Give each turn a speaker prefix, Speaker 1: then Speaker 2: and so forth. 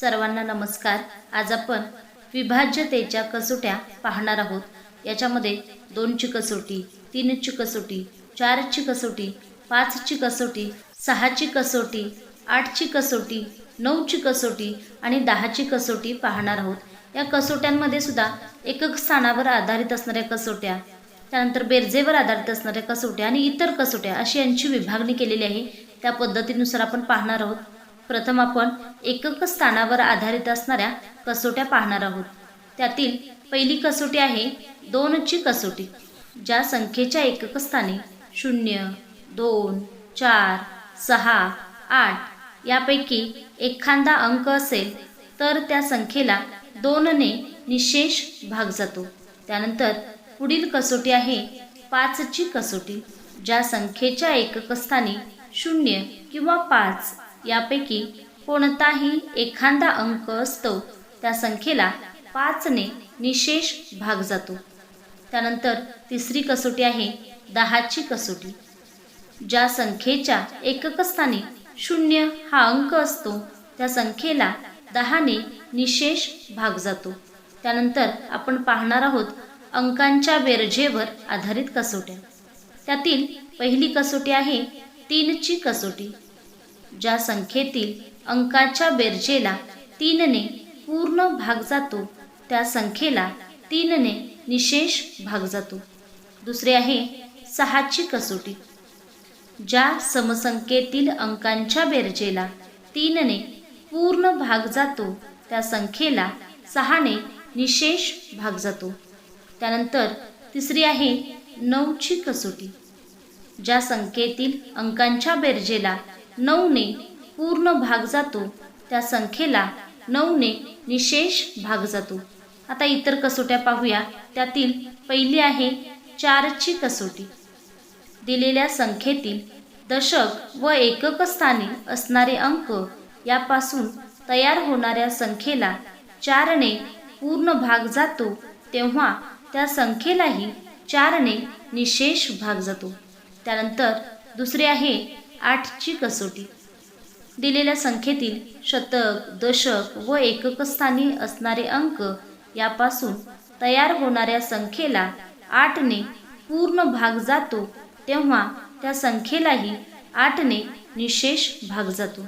Speaker 1: सर्वांना नमस्कार. आज आपण विभाज्यतेच्या कसोट्या पाहणार आहोत. याच्यामध्ये दोनची कसोटी तीनची कसोटी चारची कसोटी पाचची कसोटी सहाची कसोटी आठची कसोटी नऊची कसोटी आणि दहाची कसोटी पाहणार आहोत. या कसोट्यांमध्ये सुद्धा एकक स्थानावर आधारित असणाऱ्या कसोट्या त्यानंतर बेरजेवर आधारित असणाऱ्या कसोट्या आणि इतर कसोट्या अशी यांची विभागणी केलेली आहे. त्या पद्धतीनुसार आपण पाहणार आहोत. प्रथम आपण एकक स्थानावर आधारित असणाऱ्या कसोट्या पाहणार आहोत. त्यातील पहिली कसोटी आहे दोनची कसोटी ज्या संख्येच्या एकक स्थानी शून्य दोन चार सहा आठ यापैकी एखादा अंक असेल तर त्या संख्येला दोनने निशेष भाग जातो. त्यानंतर पुढील कसोटी आहे पाचची कसोटी ज्या संख्येच्या एकक स्थानी शून्य किंवा पाच यापैकी कोणताही एखादा अंक असतो त्या संख्येला पाचने निशेष भाग जातो. त्यानंतर तिसरी कसोटी आहे दहाची कसोटी. ज्या संख्येच्या एककस्थानी शून्य हा अंक असतो त्या संख्येला दहाने निशेष भाग जातो. त्यानंतर आपण पाहणार आहोत अंकांच्या बेरजेवर आधारित कसोट्या. त्यातील पहिली कसोटी आहे तीनची कसोटी. ज्या संख्येतील अंकाच्या बेरजेला तीनने पूर्ण भाग जातो त्या संख्येला तीनने निशेष भाग जातो. दुसरे आहे सहाची कसोटी. ज्या समसंख्येतील अंकांच्या बेरजेला तीनने पूर्ण भाग जातो त्या संख्येला सहाने निशेष भाग जातो. त्यानंतर तिसरी आहे नऊची कसोटी. ज्या संख्येतील अंकांच्या बेरजेला नऊने पूर्ण भाग जातो. त्या संख्येला नऊने निशेष भाग जातो. आता इतर कसोट्या पाहूया. त्यातील पहिली आहे चारची कसोटी. दिलेल्या संख्येतील दशक व एकक स्थानी असणारे अंक यापासून तयार होणाऱ्या संख्येला चारने पूर्ण भाग जातो तेव्हा त्या संख्येलाही चारने निशेष भाग जातो. त्यानंतर दुसरे आहे आठची कसोटी. दिलेल्या संख्येतील शतक दशक व एकक स्थानी असणारे अंक यापासून तयार होणाऱ्या संख्येला आठने पूर्ण भाग जातो तेव्हा त्या संख्येलाही आठने निशेष भाग जातो.